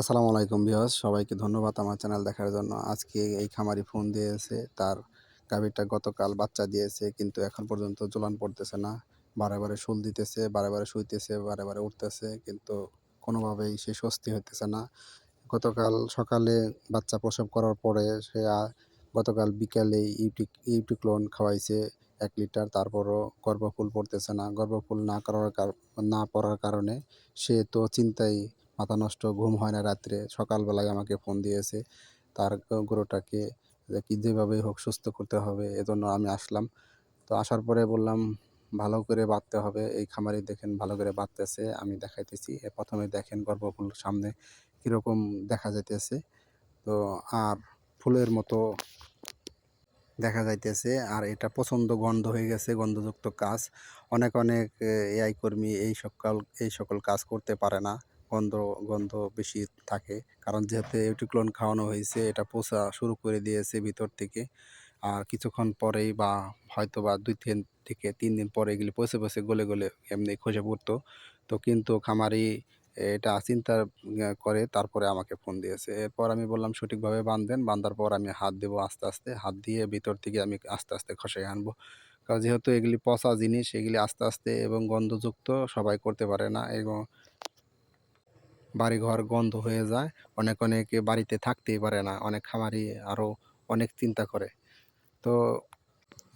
আসসালামু আলাইকুম ভিউয়ার্স, সবাইকে ধন্যবাদ আমার চ্যানেল দেখার জন্য। আজকে এই খামারি ফোন দিয়েছে, তার গাভীরটা গতকাল বাচ্চা দিয়েছে, কিন্তু এখন পর্যন্ত জোলান পড়তেছে না। বারে বারে শুল দিতেছে, বারে বারে শুইতেছে, বারে বারে উঠতেছে, কিন্তু কোনোভাবেই সে স্বস্তি হইতেছে না। গতকাল সকালে বাচ্চা প্রসব করার পরে সে গতকাল বিকালে ইউটিক, ইউটিক্লোন খাওয়াইছে এক লিটার, তারপরও গর্ভফুল পড়তেছে না। গর্ভফুল না করার কার- না পড়ার কারণে সে তো চিন্তায় মাথা নষ্ট, ঘুম হয় না রাত্রে, সকালবেলায় আমাকে ফোন দিয়েছে, তার গরুটাকে কি যেভাবে হোক সুস্থ করতে হবে এজন্য আমি আসলাম। তো আসার পরে বললাম, ভালো করে বাঁধতে হবে, এই খামারে দেখেন ভালো করে বাঁধতেছে, আমি দেখাইতেছি প্রথমে দেখেন গর্ভফুল সামনে কীরকম দেখা যাইতেছে। তো আর ফুলের মতো দেখা যাইতেছে, আর এটা পছন্দ গন্ধ হয়ে গেছে, গন্ধযুক্ত কাজ। অনেক অনেক এআই কর্মী এই সকল এই সকল কাজ করতে পারে না। গন্ধ গন্ধ বেশি থাকে। কারণ যেহেতু ইউটিক্লোন খাওয়ানো হয়েছে, এটা পচা শুরু করে দিয়েছে ভিতর থেকে। আর কিছুক্ষণ পরেই বা হয়তো বা দুই তিন থেকে তিন দিন পরে এগুলি পচে পচে গলে গলে এমনি খসে পড়তো। তো কিন্তু খামারি এটা চিন্তা করে, তারপরে আমাকে ফোন দিয়েছে। এরপর আমি বললাম, সঠিকভাবে বাঁধবেন। বাঁধার পর আমি হাত দেবো আস্তে আস্তে। হাত দিয়ে ভিতর থেকে আমি আস্তে আস্তে খসাই আনব। কারণ যেহেতু এগুলি পচা জিনিস, এগুলি আস্তে আস্তে এবং গন্ধযুক্ত সবাই করতে পারে না। এবং বাড়িঘর গন্ধ হয়ে যায়। অনেক অনেকে বাড়িতে থাকতেই পারে না। অনেক খামারি আরও অনেক চিন্তা করে। তো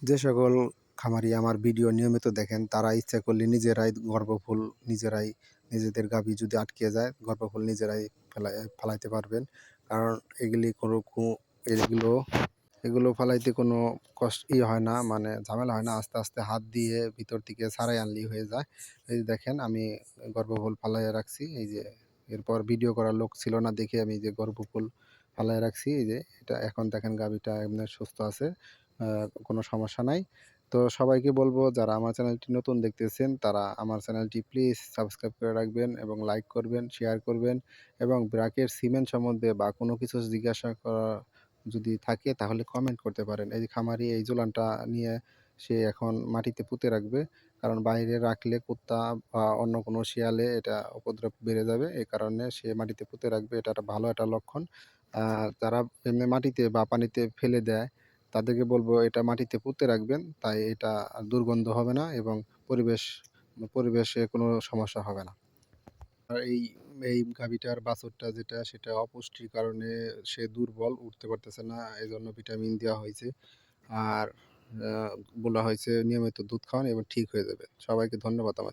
যে সকল খামারি আমার ভিডিও নিয়মিত দেখেন, তারা ইচ্ছা করলে নিজেরাই গর্ভফুল নিজেরাই নিজেদের গাভী যদি আটকে যায়, গর্ভফুল নিজেরাই ফেলাই, ফেলাইতে পারবেন। কারণ এগুলি কোনো এগুলো এগুলো ফেলাইতে কোনো কষ্ট ই হয় না মানে ঝামেলা হয় না। আস্তে আস্তে হাত দিয়ে ভিতর থেকে ছাড়াই আনলেই হয়ে যায়। এই দেখেন, আমি গর্ভফুল ফালাইয়া রাখছি। এই যে এরপর ভিডিও করার লোক ছিল না দেখে আমি যে গর্ভফুল ফালাইয়া রাখছি, এই যে এটা এখন দেখেন গাভীটা এমনি সুস্থ আছে কোনো সমস্যা নাই। তো সবাইকে বলব, যারা আমার চ্যানেলটি নতুন দেখতেছেন, তারা আমার চ্যানেলটি প্লিজ সাবস্ক্রাইব করে রাখবেন এবং লাইক করবেন শেয়ার করবেন এবং ব্রাকের সিমেন্ট সম্বন্ধে বা কোনো কিছু জিজ্ঞাসা করা যদি থাকে, তাহলে কমেন্ট করতে পারেন। এই খামারি, এই জোলানটা নিয়ে সে এখন মাটিতে পুঁতে রাখবে। কারণ বাইরে রাখলে কুত্তা বা অন্য কোনো শিয়ালে এটা উপদ্রব বেড়ে যাবে। এই কারণে সে মাটিতে পুঁতে রাখবে। এটা একটা ভালো একটা লক্ষণ। যারা এমনি মাটিতে বা পানিতে ফেলে দেয়, তাদেরকে বলব এটা মাটিতে পুঁতে রাখবেন। তাই এটা দুর্গন্ধ হবে না এবং পরিবেশ, পরিবেশে কোনো সমস্যা হবে না। আর এই এই গাভীটার বাছুরটা যেটা, সেটা অপুষ্টির কারণে সে দুর্বল, উঠতে পারতেছে না। এই জন্য ভিটামিন দেওয়া হয়েছে। আর বলা হয়েছে নিয়মিত দুধ খাওয়ান এবং ঠিক হয়ে যাবে। সবাইকে ধন্যবাদ আমার।